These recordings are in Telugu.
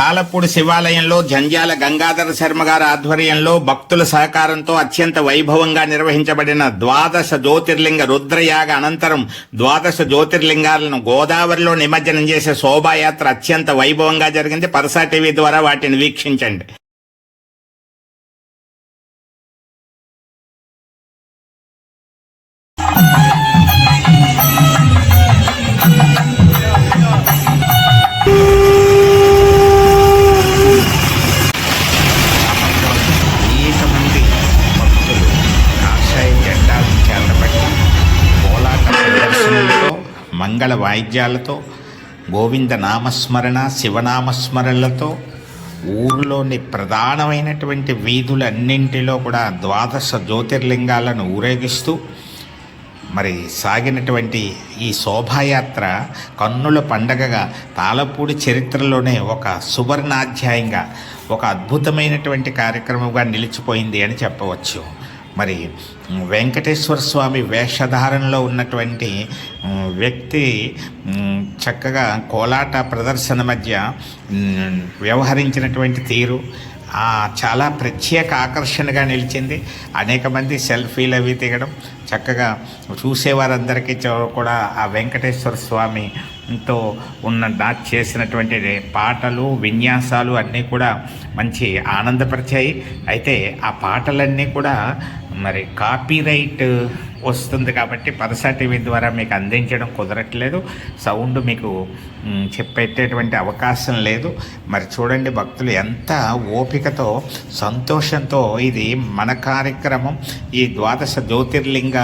తాలపూడి శివాలయంలో జంజాల గంగాధర శర్మ గారి ఆధ్వర్యంలో భక్తుల సహకారంతో అత్యంత వైభవంగా నిర్వహించబడిన ద్వాదశ జ్యోతిర్లింగ రుద్రయాగ అనంతరం ద్వాదశ జ్యోతిర్లింగాలను గోదావరిలో నిమజ్జనం చేసే శోభాయాత్ర అత్యంత వైభవంగా జరిగింది. పరసా టీవీ ద్వారా వాటిని వీక్షించండి. మంగళ వాయిద్యాలతో గోవింద నామస్మరణ శివనామస్మరణలతో ఊరిలోని ప్రధానమైనటువంటి వీధులన్నింటిలో కూడా ద్వాదశ జ్యోతిర్లింగాలను ఊరేగిస్తూ మరి సాగినటువంటి ఈ శోభాయాత్ర కన్నుల పండగగా తాళపూడి చరిత్రలోనే ఒక సువర్ణాధ్యాయంగా ఒక అద్భుతమైనటువంటి కార్యక్రమంగా నిలిచిపోయింది అని చెప్పవచ్చు. మరి వెంకటేశ్వర స్వామి వేషధారణలో ఉన్నటువంటి వ్యక్తి చక్కగా కోలాట ప్రదర్శన మధ్య వ్యవహరించినటువంటి తీరు చాలా ప్రత్యేక ఆకర్షణగా నిలిచింది. అనేక మంది సెల్ఫీలు అవి దిగడం చక్కగా చూసేవారందరికీ కూడా ఆ వెంకటేశ్వర స్వామితో ఉన్న నా చేసినటువంటి పాటలు విన్యాసాలు అన్నీ కూడా మంచి ఆనందపరిచాయి. అయితే ఆ పాటలన్నీ కూడా మరి కాపీరైట్ వస్తుంది కాబట్టి పరసా టీవీ ద్వారా మీకు అందించడం కుదరట్లేదు. సౌండ్ మీకు చెప్పేటటువంటి అవకాశం లేదు. మరి చూడండి భక్తులు ఎంత ఓపికతో సంతోషంతో ఇది మన కార్యక్రమం. ఈ ద్వాదశ జ్యోతిర్లింగ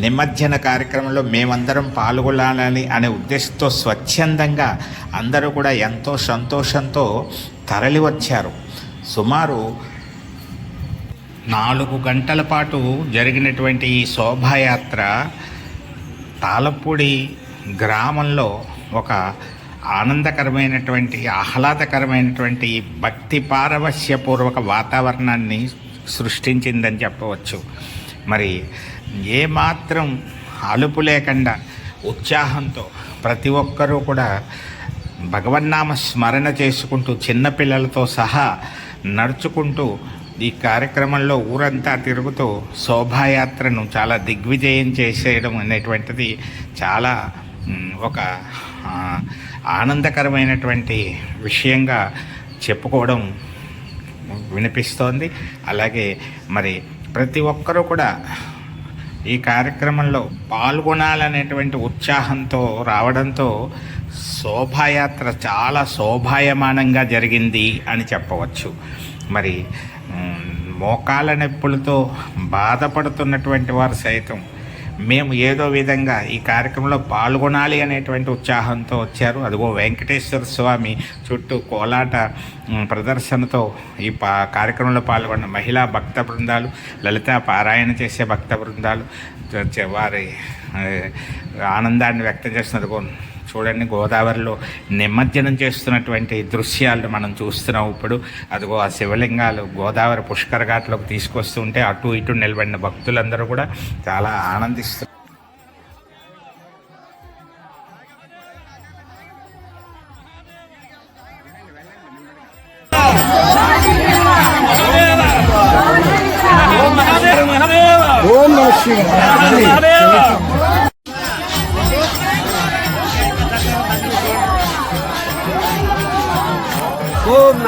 నిమజ్జన కార్యక్రమంలో మేమందరం పాల్గొనాలని అనే ఉద్దేశంతో స్వచ్ఛందంగా అందరూ కూడా ఎంతో సంతోషంతో తరలి వచ్చారు. సుమారు నాలుగు గంటల పాటు జరిగినటువంటి ఈ శోభాయాత్ర తాళపూడి గ్రామంలో ఒక ఆనందకరమైనటువంటి ఆహ్లాదకరమైనటువంటి భక్తి పారవశ్యపూర్వక వాతావరణాన్ని సృష్టించిందని చెప్పవచ్చు. మరి ఏమాత్రం అలుపు లేకుండా ఉత్సాహంతో ప్రతి ఒక్కరూ కూడా భగవన్నామ స్మరణ చేసుకుంటూ చిన్నపిల్లలతో సహా నడుచుకుంటూ ఈ కార్యక్రమంలో ఊరంతా తిరుగుతూ శోభాయాత్రను చాలా దిగ్విజయం చేసేయడం అనేటువంటిది చాలా ఒక ఆనందకరమైనటువంటి విషయంగా చెప్పుకోవడం వినిపిస్తోంది. అలాగే మరి ప్రతి ఒక్కరూ కూడా ఈ కార్యక్రమంలో పాల్గొనాలనేటువంటి ఉత్సాహంతో రావడంతో శోభాయాత్ర చాలా శోభాయమానంగా జరిగింది అని చెప్పవచ్చు. మరి మోకాల నొప్పులతో బాధపడుతున్నటువంటి వారు సైతం మేము ఏదో విధంగా ఈ కార్యక్రమంలో పాల్గొనాలి అనేటువంటి ఉత్సాహంతో వచ్చారు. అదిగో వెంకటేశ్వర స్వామి చుట్టూ కోలాట ప్రదర్శనతో ఈ పా కార్యక్రమంలో పాల్గొన్న మహిళా భక్త బృందాలు లలిత పారాయణ చేసే భక్త బృందాలు వారి ఆనందాన్ని వ్యక్తం చేస్తున్నారు. చూడండి గోదావరిలో నిమజ్జనం చేస్తున్నటువంటి దృశ్యాలు మనం చూస్తున్నాం. ఇప్పుడు అదిగో ఆ శివలింగాలు గోదావరి పుష్కర ఘాట్లోకి తీసుకొస్తుంటే అటు ఇటు నిలబడిన భక్తులందరూ కూడా చాలా ఆనందిస్తున్నారు. ఓం నమ శివాయ.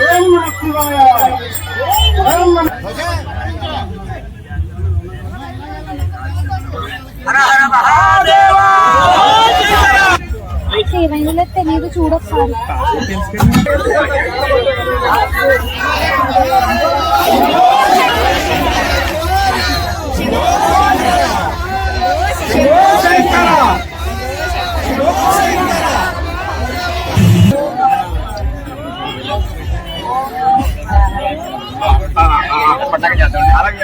ఓం నమ శివాయ ఏమైనా తెలియదు చూడొకసారి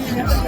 Yeah.